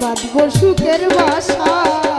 বাঁধব সুখের বাসা।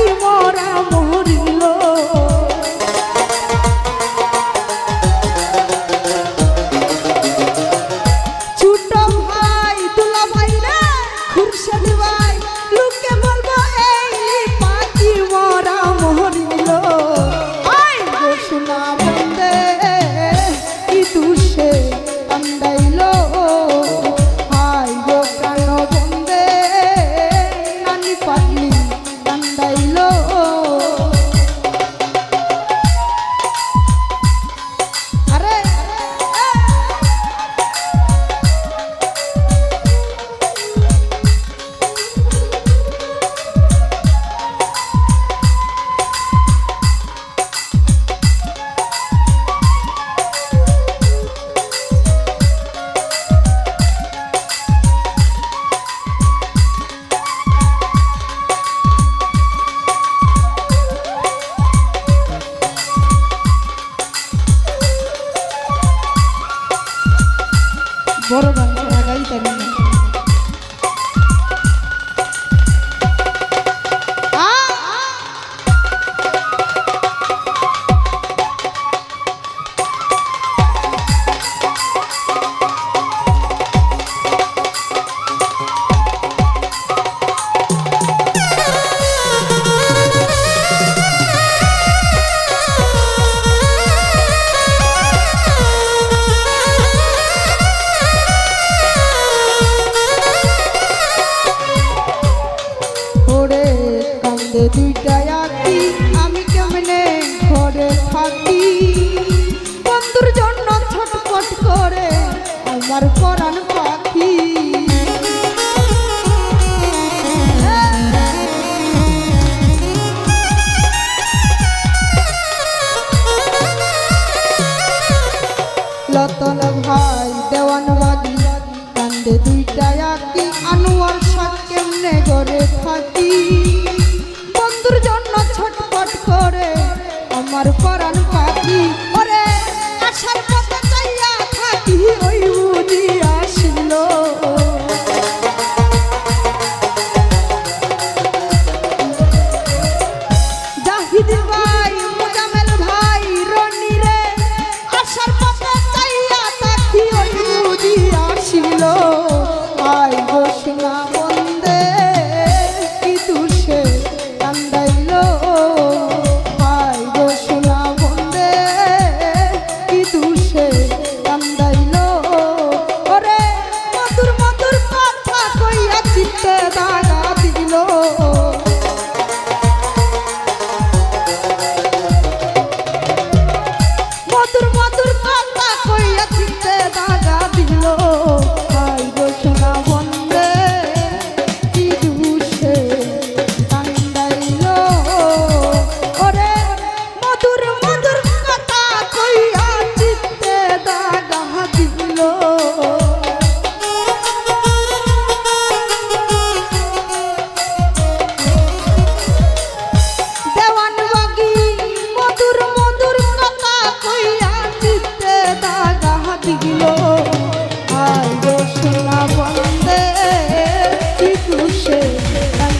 দেওয়ান বড় গান আমার পরাণ পাখি। লতন ভাই দেওয়ানবাদী কান্দে দুইটা আঁকি আনোয়ার সাত কেমনে গড়ে থাকি? Hey, hey.